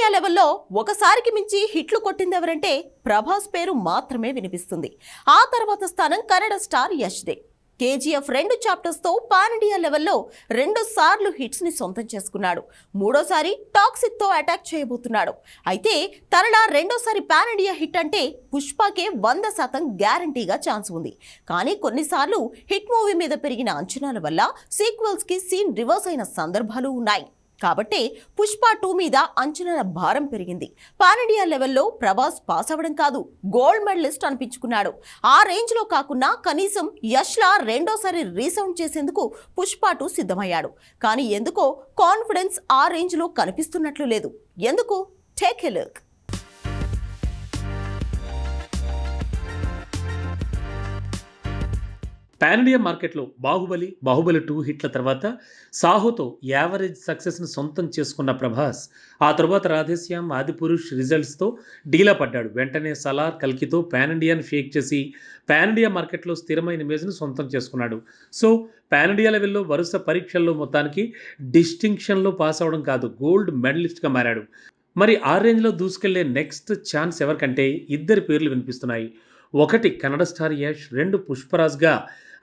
India లెవెల్లో ఒకసారికి మించి హిట్లు కొట్టిందెవరంటే ప్రభాస్ పేరు మాత్రమే వినిపిస్తుంది. ఆ తర్వాత స్థానం కన్నడ స్టార్ యష్దే కేజీఎఫ్ రెండు చాప్టర్స్తో పాన్ ఇండియా లెవెల్లో రెండు సార్లు హిట్స్ని సొంతం చేసుకున్నాడు. మూడోసారి టాక్సిక్తో అటాక్ చేయబోతున్నాడు. అయితే తనలా రెండోసారి పాన్ ఇండియా హిట్ అంటే పుష్పకే వంద శాతం గ్యారంటీగా ఛాన్స్ ఉంది. కానీ కొన్నిసార్లు హిట్ మూవీ మీద పెరిగిన అంచనాల వల్ల సీక్వెల్స్కి సీన్ రివర్స్ అయిన సందర్భాలు ఉన్నాయి. కాబట్టి పుష్ప టూ మీద అంచనాల భారం పెరిగింది. పాన్ ఇండియా లెవెల్లో ప్రభాస్ పాస్ అవ్వడం కాదు గోల్డ్ మెడలిస్ట్ అనిపించుకున్నాడు. ఆ రేంజ్లో కాకుండా కనీసం యష్లా రెండోసారి రీసౌండ్ చేసేందుకు పుష్ప టూ సిద్ధమయ్యాడు. కానీ ఎందుకో కాన్ఫిడెన్స్ ఆ రేంజ్లో కనిపిస్తున్నట్లు లేదు. ఎందుకు? Take a look. Pan India మార్కెట్లో బాహుబలి బాహుబలి టూ హిట్ల తర్వాత సాహోతో యావరేజ్ సక్సెస్ను సొంతం చేసుకున్న ప్రభాస్ ఆ తర్వాత రాధేశ్యామ్ ఆదిపురుష్ రిజల్ట్స్తో డీలా పడ్డాడు. వెంటనే సలార్ కల్కితో పాన్ ఇండియాను ఫేక్ చేసి పాన్ ఇండియా మార్కెట్లో స్థిరమైన ఇమేజ్ను సొంతం చేసుకున్నాడు. సో పాన్ ఇండియా లెవెల్లో వరుస పరీక్షల్లో మొత్తానికి డిస్టింక్షన్లో పాస్ అవడం కాదు గోల్డ్ మెడలిస్ట్గా మారాడు. మరి ఆ రేంజ్లో దూసుకెళ్ళే నెక్స్ట్ ఛాన్స్ ఎవరికంటే ఇద్దరి పేర్లు వినిపిస్తున్నాయి. ఒకటి కన్నడ స్టార్ యష్ రెండు పుష్పరాజ్గా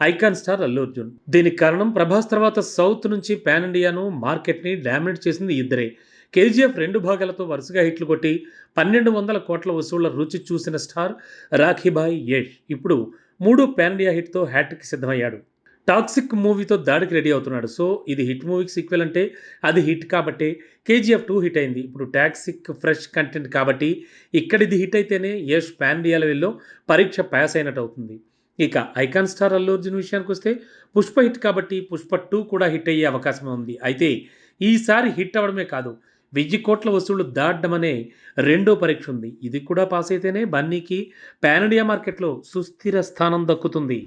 ఐకాన్ స్టార్ అల్లు అర్జున్. దీనికి కారణం ప్రభాస్ తర్వాత సౌత్ నుంచి పాన్ ఇండియాను మార్కెట్ని డామినేట్ చేసింది ఇద్దరే. కేజీఎఫ్ రెండు భాగాలతో వరుసగా హిట్లు కొట్టి పన్నెండు వందల కోట్ల వసూళ్ళ రుచి చూసిన స్టార్ రాఖీభాయ్ యష్ ఇప్పుడు మూడు పాన్ ఇండియా హిట్తో హ్యాట్రిక్ సిద్ధమయ్యాడు. టాక్సిక్ మూవీతో దాడికి రెడీ అవుతున్నాడు. సో ఇది హిట్ మూవీకి సీక్వెల్ అంటే అది హిట్ కాబట్టి కేజీఎఫ్ టూ హిట్ అయింది. ఇప్పుడు టాక్సిక్ ఫ్రెష్ కంటెంట్ కాబట్టి ఇక్కడ ఇది హిట్ అయితేనే యష్ పాన్ ఇండియా లెవెల్లో పరీక్ష పాస్ అయినట్టు అవుతుంది. ఇక ఐకాన్ స్టార్ అల్లు అర్జున్ విషయానికి వస్తే పుష్ప హిట్ కాబట్టి పుష్ప టూ కూడా హిట్ అయ్యే అవకాశం ఉంది. అయితే ఈసారి హిట్ అవ్వడమే కాదు వెయ్యి కోట్ల వసూళ్ళు దాటడం అనే రెండో పరీక్ష ఉంది. ఇది కూడా పాస్ అయితేనే బన్నీకి పాన్ ఇండియా మార్కెట్లో సుస్థిర స్థానం దక్కుతుంది.